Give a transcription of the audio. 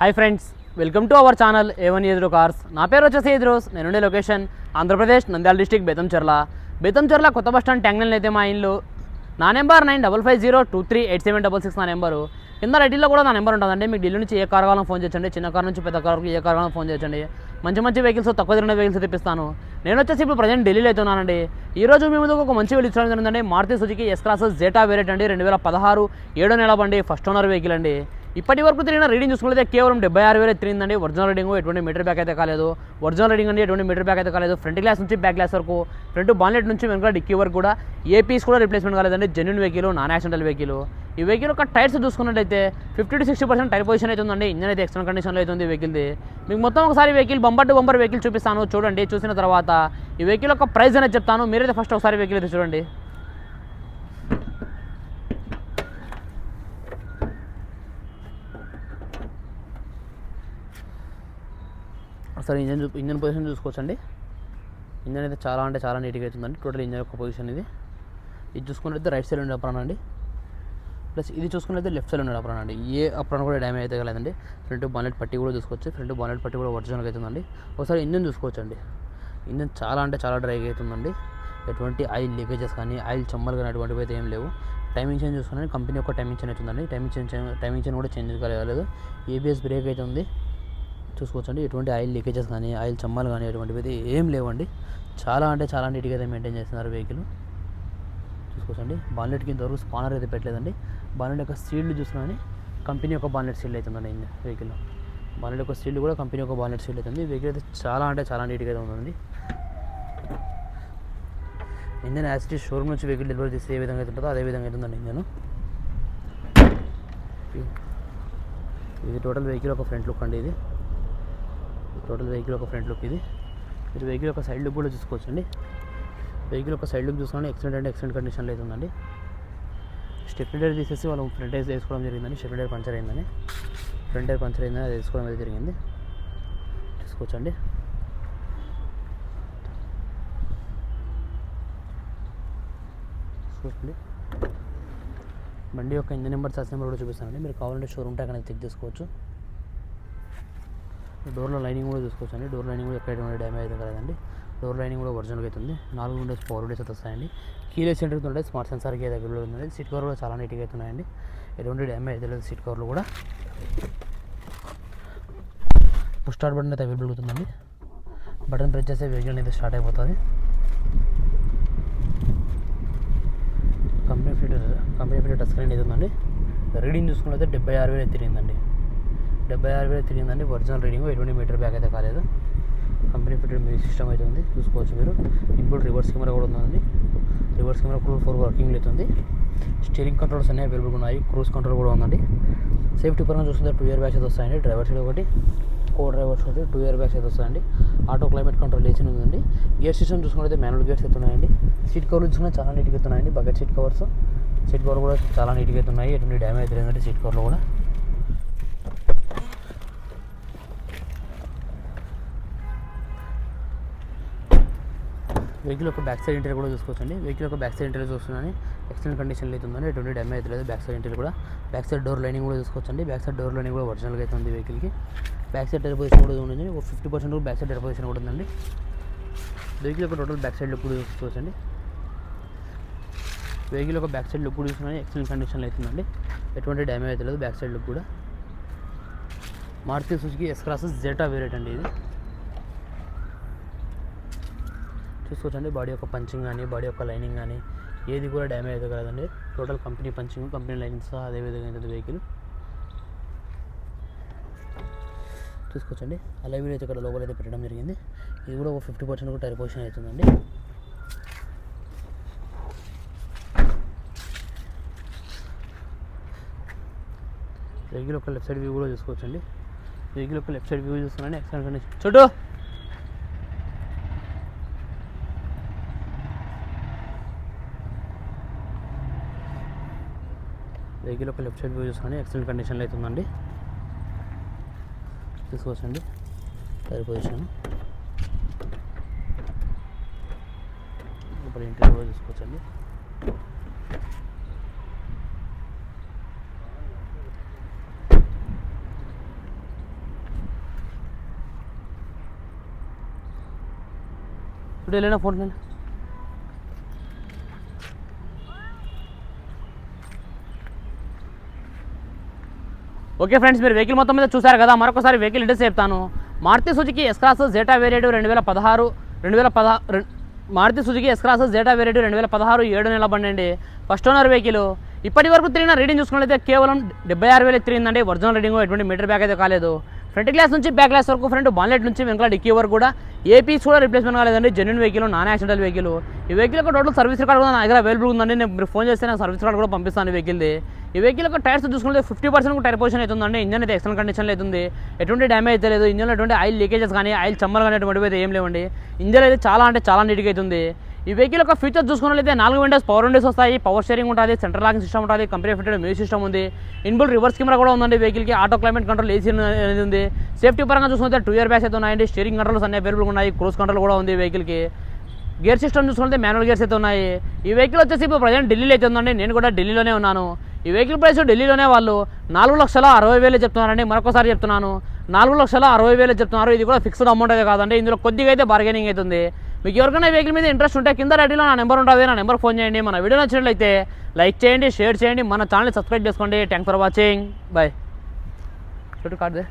Hi friends welcome to our channel A one ఎదురు cars నా పేరు వచ్చేసి ఎదురోస్ నేనుండే లొకేషన్ ఆంధ్రప్రదేశ్ నంద్యాల డిస్టిక్ బెతంచెర్ల బెతంచెర్ల కొత్త బస్ స్టాండ్ ట్యాంగ్లైన్ అయితే మా ఇల్లు. నా number nine double five zero two three eight seven double six నా నెంబరు కింద రెడ్డిలో కూడా నా నెంబర్ ఉంటుందండి. మీకు ఢిల్లీ నుంచి ఏ కార్ కావాలని ఫోన్ చేయండి. చిన్న కార్ నుంచి పెద్ద కార్ వరకు ఏ కార్ కావాలని ఫోన్ చేయండి. మంచి మంచి వెహికల్స్ తక్కువ తిరిగిన వెహికల్స్ తెప్పిస్తాను. నేను వచ్చేసి ఇప్పుడు ప్రజెంట్ ఢిల్లీలో అయితే ఉన్నానండి. ఈ రోజు మీ ముందుకు ఒక మంచి వెహికల్ ఇచ్చడం జరిగిందండి. Maruti Suzuki S classes Zeta variant అండి. రెండు వేల పదహారు ఏడో నెల బండి ఫస్ట్ ఓనర్ వెహికల్ అండి. ఇప్పటి వరకు తిరిగిన రీడింగ్ చూసుకుంటే కేవలం డెబ్బై ఆరు వేలు తిరిగిందండి. ఒరిజినల్ రీడింగ్ ఎటువంటి మీటర్ బ్యాక్ అయితే కాలేదు. ఒరిజినల్ రీడింగ్ అండి ఎటువంటి మీటర్ బ్యాక్ అయితే కాలేదు. ఫ్రంట్ గ్లాస్ నుంచి బ్యాక్ గ్లాస్ వరకు ఫ్రంట్ బాన్లెట్ నుంచి వెనుక డిక్కీ వరకు కూడా ఏ పీస్ కూడా రిప్లేస్మెంట్ కాలేదండి. Genuine vehicle non accidental vehicle ఈ వెహికల్ యొక్క టైర్స్ చూసుకున్నట్లయితే fifty to sixty percent tyre position అయితే ఉందండి. ఇంజన్ అయితే ఎక్స్టర్నల్ కండిషన్లో అయితే ఉంది వెహికల్ది మీకు మొత్తం ఒకసారి vehicle bumper to bumper vehicle చూపిస్తాను. చూడండి చూసిన తర్వాత ఈ వెహికల్ యొక్క ప్రైస్ అనేది చెప్తాను. మీరైతే ఫస్ట్ ఒకసారి వెహికల్ అయితే చూడండి. ఒకసారి ఇంజన్ చూ ఇంజన్ పొజిషన్ చూసుకోవచ్చండి. ఇంజన్ అయితే చాలా అంటే చాలా నీట్గా అవుతుందండి. టోటల్ ఇంజన్ యొక్క పొజిషన్ ఇది. ఇది చూసుకున్నట్లయితే రైట్ సైడ్ ఉండే అప్రాన్ అండి. ప్లస్ ఇది చూసుకున్నట్లయితే లెఫ్ట్ సైడ్ ఉండే అప్రాన్ అండి. ఏ అప్రాన్ కూడా డ్యామేజ్ అయితే కలదండి. ఫ్రంట్ బానెట్ పట్టి కూడా చూసుకోవచ్చు. ఫ్రంట్ బానెట్ పట్టి కూడా ఒరిజినల్గా అవుతుందండి. ఒకసారి ఇంజన్ చూసుకోవచ్చు అండి ఇంజన్ చాలా అంటే చాలా డ్రై అవుతుందండి. ఎటువంటి ఆయిల్ లీకేజెస్ కానీ ఆయిల్ చెమ్మలు కానీ అటువంటివి అయితే ఏం లేవు. టైమింగ్ చేంజ్ చూసుకుని కంపెనీ యొక్క టైమింగ్ చేంజ్ అవుతుందండి. టైమింగ్ చేంజ్ టైమింగ్ చేంజ్ కూడా చేంజ్ కాలేదు. ఏబిఎస్ బ్రేక్ అయితే ఉంది చూసుకోవచ్చండి. ఎటువంటి ఆయిల్ లీకేజెస్ కానీ ఆయిల్ చమ్మాలు కానీ ఎటువంటివి ఏం లేవండి. చాలా అంటే చాలా నీట్గా అయితే మెయింటైన్ చేస్తున్నారు వెహికల్. చూసుకోవచ్చండి. బాన్లెట్ కింద వరకు స్పానర్ అయితే పెట్టలేదండి. బాన్లెట్ యొక్క సీల్డ్ చూసినా కంపెనీ యొక్క బాన్లెట్ సీడ్ అవుతుందండి వెహికల్ బాన్లెట్ యొక్క సీల్డ్ కూడా కంపెనీ యొక్క బాన్లెట్ అయితే అవుతుంది వెహికల్ అయితే చాలా అంటే చాలా నీట్గా అయితే ఉందండి. Engine as it is showroom నుంచి వెహికల్ డెలివరీ చేస్తే ఏ విధంగా అయితే ఉంటుందో అదే విధంగా అయితే ఉందండి ఇంజన్. ఇది టోటల్ వెహికల్ ఒక ఫ్రంట్ లుక్ అండి ఇది. టోటల్ వెహికల్ ఒక ఫ్రంట్ లుక్ ఇది. మీరు వెహికల్ ఒక సైడ్ లుక్ కూడా చూసుకోవచ్చండి. వెహికల్ ఒక సైడ్ లుక్ చూసుకుంటే ఎక్సలెంట్ అంటే ఎక్సలెంట్ కండిషన్లో అయితే ఉందండి స్టెప్నీ తీసేసి వాళ్ళు ఫ్రంట్ టైర్ వేసుకోవడం జరిగిందండి. స్టెప్నీ పంచర్ అయిందని. ఫ్రంట్ టైర్ పంచర్ అయిందని అది వేసుకోవడం అయితే జరిగింది. చూసుకోవచ్చండి. చూసుకోండి. బండి యొక్క ఇంజన్ నెంబర్ సర్చ్ నెంబర్ కూడా చూపిస్తానండి. మీరు కావాలంటే షోరూమ్ ట్యాగ్ అనేది చెక్ చేసుకోవచ్చు. డోర్లో లైనింగ్ కూడా చూసుకోవచ్చు అండి డోర్ లైనింగ్ కూడా ఎక్కడ డ్యామేజ్ అయితే కదండి డోర్ లైనింగ్ కూడా ఒరిజినల్గా అవుతుంది నాలుగు విండోస్ ఫోర్ విండోస్ అయితే వస్తాయండి. కీలెస్ సెంటర్ ఉంటాయి స్మార్ట్ సెన్సార్కి అయితే అవైలబుల్ ఉందండి. సీట్ కవర్ కూడా చాలా నీట్గా అవుతున్నాయండి ఎటువంటి డ్యామేజ్ అయితే లేదు సీట్ కవర్లు కూడా. పుష్ స్టార్ట్ బటన్ అయితే అవైలబుల్ అవుతుందండి బటన్ ప్రెస్ చేస్తే వెహికల్ అయితే స్టార్ట్ అయిపోతుంది. Company fit company fit touch screen అయితే ఉందండి. రీడింగ్ చూసుకున్నట్లయితే డెబ్బై ఆరు వేలు తిరిగిందండి. డెబ్బై ఆరు వేలు తిరిగిందండి. ఒరిజినల్ రీడింగ్ ఎటువంటి మీటర్ బ్యాక్ అయితే కాలేదు. కంపెనీ ఫిటెడ్ మ్యూజిక్ సిస్టమ్ అయితే ఉంది. చూసుకోవచ్చు మీరు. ఇన్బుల్ రివర్స్ కెమెరా కూడా ఉందండి. రివర్స్ కెమెరా కూడా ఫోర్ వర్కింగ్ అవుతుంది స్టీరింగ్ కంట్రోల్స్ అన్నీ అవైలబుల్ ఉన్నాయి. క్రూజ్ కంట్రోల్ కూడా ఉందండి. సేఫ్టీ పరంగా చూస్తుంటే టూ ఇయర్ బ్యాగ్స్ అయితే వస్తాయండి. డ్రైవర్ సైడ్ ఒకటి కో డ్రైవర్స్ ఒకటి టూ ఇయర్ బ్యాగ్స్ అయితే వస్తాయండి. ఆటో క్లైమేట్ కంట్రోల్ ఏసీ ఉందండి. గేర్ సిస్టమ్ చూసుకుంటే మాన్యువల్ గేర్స్ అయితే ఉన్నాయండి. సీట్ కవర్లు చూసుకుంటే చాలా నీట్గా అవుతున్నాయండి ఉన్నాయండి. Bucket seat covers. Seat cover కూడా చాలా నీట్గా అయితే ఉన్నాయి. ఎటువంటి డ్యామేజ్ లేదంటే సీట్ కవర్లో కూడా. వెహికల్ యొక్క బ్యాక్ సైడ్ ఇంటీరియర్ కూడా చూసుకోవచ్చండి. వెహికల్ యొక్క బ్యాక్ సైడ్ ఇంటీరియర్ చూస్తున్నాను. ఎక్స్టెంట్ కండిషన్లో అయితే ఉందని ఎటువంటి డ్యామేజ్ అయితే లేదు బ్యాక్ సైడ్ ఇంటీరియర్ కూడా. బ్యాక్ సైడ్ డోర్ లైనింగ్ కూడా చూసుకోవచ్చండి. బ్యాక్ సైడ్ డోర్ లైనింగ్ కూడా ఒరిజినల్గా అయితే ఉంది వెహికల్కి బ్యాక్ సైడ్ టైర్ పొజిషన్ కూడా ఉంది ఒక ఫిఫ్టీ పర్సెంట్ కూడా బ్యాక్ సైడ్ టైర్ పొజిషన్ కూడా ఉందండి. వెహికల్ యొక్క టోటల్ బ్యాక్ సైడ్ లుక్ కూడా చూసుకోవచ్చండి. వెహికల్ యొక్క బ్యాక్ సైడ్ లుక్ కూడా చూసుకుని ఎక్సలెంట్ కండిషన్లో అవుతుందండి ఎటువంటి డ్యామేజ్ అయితే లేదు బ్యాక్ సైడ్ లుక్ కూడా. Maruti Suzuki S crosses Zeta variant అండి ఇది. చూసుకోవచ్చండి. బాడీ యొక్క పంచింగ్ కానీ బాడీ యొక్క లైనింగ్ కానీ ఏది కూడా డ్యామేజ్ అయితే కదండి. Total company punching company lining అదే విధంగా ఉంటుంది వెహికల్. చూసుకోవచ్చండి. అలా వీడియో అయితే ఇక్కడ లోపల అయితే పెట్టడం జరిగింది. ఇది కూడా ఒక ఫిఫ్టీ పర్సెంట్ కూడా టైర్ పొజిషన్ అవుతుందండి. వెహికల్ యొక్క లెఫ్ట్ సైడ్ వ్యూ కూడా చూసుకోవచ్చండి. వెహికల్ యొక్క లెఫ్ట్ సైడ్ వ్యూ చూస్తున్నాను. ఎక్సలెంట్ కండిషన్ చూడు వెహికల్ యొక్క లెఫ్ట్ సైడ్ వ్యూ చూసుకోండి ఎక్సలెంట్ కండిషన్లో అయితే ఉందండి. చూసుకోవచ్చండి. టైర్ పొజిషన్ ఇప్పుడు ఇంటర్ కూడా చూసుకోవచ్చండి. ఇప్పుడు వెళ్ళిన ఫోన్ నేను ఓకే ఫ్రెండ్స్ మీరు వెహికల్ మొత్తం మీద చూసారు కదా మరొకసారి వెహికల్ ఇంట్రెస్ట్ చెప్తాను. Maruti Suzuki S Cross Zeta variant రెండు వేల పదహారు రెండు వేల పదహా Maruti Suzuki S Cross Zeta variant రెండు వేల పదహారు ఏడు నెల బండి అండి. ఫస్ట్ ఓనర్ వెహికల్ ఇప్పటి వరకు తిరిగిన రీడింగ్ చూసుకున్నట్లయితే కేవలం డెబ్బై ఆరు వేలు తిరిగిందండి. ఒరిజినల్ రీడింగ్ ఎటువంటి మీటర్ బ్యాక్ అయితే కాలేదు. ఫ్రంట్ గ్లాస్ నుంచి బ్యాక్ గ్లాస్ వరకు ఫ్రంట్ బాన్లెట్ నుంచి వెనకాల డిక్కీ వరకు కూడా ఏ పీస్ కూడా రిప్లేస్మెంట్ కాలేదండి. Genuine vehicle non accidental vehicle ఈ వెహికల్ యొక్క టోటల్ సర్వీస్ రికార్డ్ కూడా నా దగ్గర అవైలబుల్ ఉందండి. నేను మీరు ఫోన్ చేస్తే నాకు సర్వీస్ రికార్డ్ కూడా పంపిస్తాను వెహికల్ది ఈ వెహికల్ యొక్క టైర్స్ చూసుకుంటే ఫిఫ్టీ పర్సెంట్ టైర్ పొజిషన్ అవుతుందండి ఇంజన్ అయితే ఎక్సలెంట్ కండిషన్లో అవుతుంది ఎటువంటి డ్యామేజ్ అయితే లేదు. ఇంజన్లో ఎటువంటి ఆయిల్ లీకేజెస్ కానీ ఆయిల్ చమ్మలు కానీ అటువంటివి అయితే ఏం లేవండి. ఇంజన్ అయితే చాలా అంటే చాలా నీట్గా అవుతుంది ఈ వెహికల్ యొక్క ఫీచర్స్ చూసుకున్నట్లయితే నాలుగు విండోస్ పవర్ విండోస్ వస్తాయి. పవర్ స్టీరింగ్ ఉంటుంది సెంట్రల్ లాకింగ్ సిస్టమ్ ఉంటుంది కంపెనీ ఫిటెడ్ మ్యూజిక్ సిస్టమ్ ఉంది. ఇన్బుల్ రివర్స్ కెమెరా కూడా ఉందండి వెహికల్కి ఆటో క్లైమేట్ కంట్రోల్ ఏసీ అనేది ఉంది. సేఫ్టీ పరంగా చూసుకుంటే టూ ఇయర్ బ్యాగ్స్ అయితే ఉన్నాయండి. స్టీరింగ్ కంట్రోల్స్ అన్ని అవైలబుల్ ఉన్నాయి. క్రూజ్ కంట్రోల్ కూడా ఉంది వెహికల్కి గేర్ సిస్టమ్ చూసుకుంటే మాన్యువల్ గేర్స్ అయితే ఉన్నాయి. ఈ వెహికల్ వచ్చేసి ఇప్పుడు ప్రజెంట్ ఢిల్లీలో అయితే ఉందండి. నేను కూడా ఢిల్లీలోనే ఉన్నాను. ఈ వెహికల్ ప్రైస్ ఢిల్లీలోనే వాళ్ళు నాలుగు లక్షల అరవై వేలు చెప్తున్నారండి. మరొకసారి చెప్తున్నాను. నాలుగు లక్షల అరవై వేలు చెప్తున్నారు. ఇది కూడా ఫిక్స్డ్ అమౌంట్ అయితే కాదండి. ఇందులో కొద్దిగా అయితే బార్గెనింగ్ అవుతుంది మీకు ఎవరికైనా వెహికల్ మీద ఇంట్రెస్ట్ ఉంటే కింద రెడీలో నా నెంబర్ ఉంటుంది. నా నెంబర్ ఫోన్ చేయండి. మన వీడియో నచ్చినట్లయితే లైక్ చేయండి షేర్ చేయండి. మన ఛానల్ సబ్స్క్రైబ్ చేసుకోండి. థ్యాంక్ ఫర్ వాచింగ్ బాయ్ చుట్టూ కార్డు